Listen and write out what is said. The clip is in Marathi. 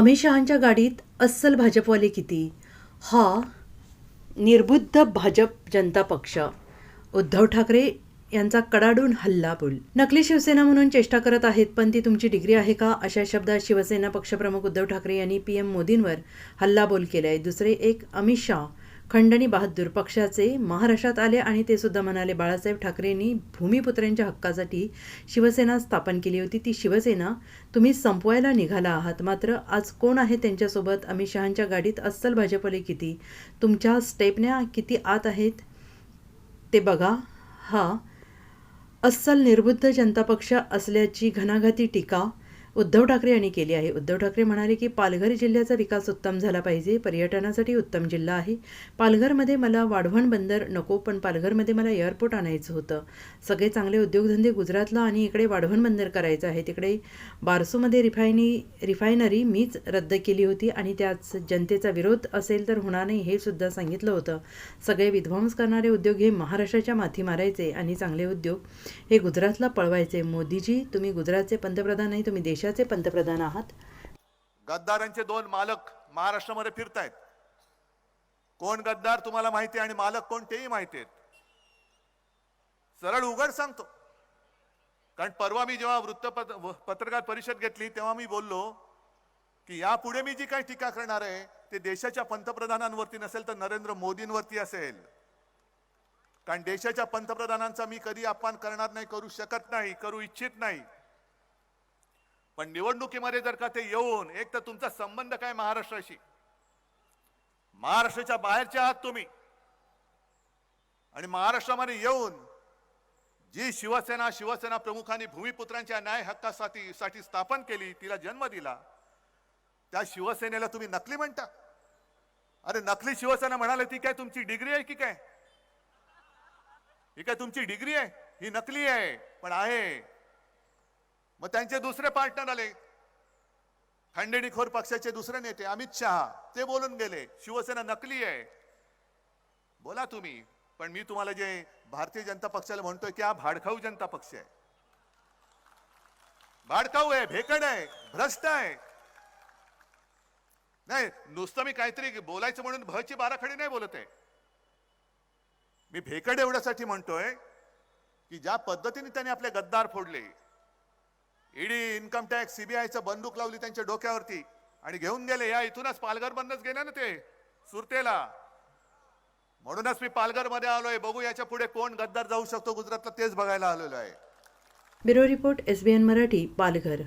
अमित शहांच्या गाडीत अस्सल भाजपवाले किती? हा निर्बुद्ध भाजप जनता पक्ष. उद्धव ठाकरे यांचा कडाडून हल्लाबोल. नकली शिवसेना म्हणून चेष्टा करत आहेत पण ती तुमची डिग्री आहे का? अशा शब्दात शिवसेना पक्षप्रमुख उद्धव ठाकरे यांनी पी एम मोदींवर हल्लाबोल केलाय. दुसरे एक अमित शाह. खंडणी बहादूर पक्षाचे महाराष्ट्रात आले आणि ते सुद्धा म्हणाले बाळासाहेब ठाकरेंनी भूमिपुत्रांच्या हक्कासाठी शिवसेना स्थापन केली होती. ती शिवसेना तुम्ही संपवायला निघाला आहात. मात्र आज कोण आहे त्यांच्यासोबत? अमित शहांच्या गाडीत अस्सल भाजपले किती? तुमच्या स्टेपन्या किती आत आहेत? ते बघा. हा अस्सल निर्बुद्ध जनता पक्ष असल्याची घणाघाती टीका उद्धव ठाकरे यांनी केली आहे. उद्धव ठाकरे म्हणाले की पालघर जिल्ह्याचा विकास उत्तम झाला पाहिजे. पर्यटनासाठी उत्तम जिल्हा आहे. पालघरमध्ये मला वाढवण बंदर नको पण पालघरमध्ये मला एअरपोर्ट आणायचं होतं. सगळे चांगले उद्योगधंदे गुजरातला आणि इकडे वाढवण बंदर करायचं आहे. तिकडे बारसूमध्ये रिफायनी रिफायनरी मीच रद्द केली होती आणि त्याच जनतेचा विरोध असेल तर होणार नाही हे सुद्धा सांगितलं होतं. सगळे विध्वंस करणारे उद्योग हे महाराष्ट्राच्या माथी मारायचे आणि चांगले उद्योग हे गुजरातला पळवायचे. मोदीजी तुम्ही गुजरातचे पंतप्रधान नाही तुम्ही देशात देशाचे पंतप्रधान आहात. गद्दारांचे दोन मालक महाराष्ट्रामध्ये फिरतायत. कोण गद्दार तुम्हाला माहिती आहे आणि मालक कोण तेही माहिती आहेत? सरळ उघड सांगतो. कारण परवा मी जेव्हा वृत्तपत्र पत्रकार परिषद घेतली तेव्हा मी बोललो की यापुढे मी जी काही टीका करणार आहे ते देशाच्या पंतप्रधानांवरती नसेल तर नरेंद्र मोदींवरती असेल. कारण देशाच्या पंतप्रधानांचा मी कधी अपमान करणार नाही करू शकत नाही करू इच्छित नाही. पण निवडणुकीमध्ये जर का ते येऊन एक तर तुमचा संबंध काय महाराष्ट्राशी? महाराष्ट्राच्या बाहेरचे आहात तुम्ही. आणि महाराष्ट्रामध्ये येऊन जी शिवसेना शिवसेना प्रमुखांनी भूमिपुत्रांच्या न्याय हक्कासाठी साठी स्थापन केली तिला जन्म दिला त्या शिवसेनेला तुम्ही नकली म्हणता. अरे नकली शिवसेना म्हणाले ती काय तुमची डिग्री आहे की काय? ही काय तुमची डिग्री आहे? ही नकली आहे पण आहे. मग त्यांचे दुसरे पार्टनर आले. खंडणीखोर पक्षाचे दुसरे नेते अमित शहा ते बोलून गेले शिवसेना नकली आहे. बोला तुम्ही पण मी तुम्हाला जे भारतीय जनता पक्षाला म्हणतोय की हा भाडखाऊ जनता पक्ष आहे. भाडखाऊ आहे भेकड आहे भ्रष्ट आहे. नाही नुसतं मी काहीतरी बोलायचं म्हणून भची बाराखडी नाही बोलत आहे. मी भेकड एवढ्यासाठी म्हणतोय की ज्या पद्धतीने त्यांनी आपले गद्दार फोडले ईडी इन्कम टॅक्स सीबीआयचं बंदूक लावली त्यांच्या डोक्यावरती आणि घेऊन गेले. या इथूनच पालघर मधनच गेले ना ते सुरतेला. म्हणूनच मी पालघरमध्ये आलोय. बघू याच्यापुढे कोण गद्दार जाऊ शकतो. गुजरातला तेच बघायला आलेलो आहे. Bureau report S B N Marathi Palghar.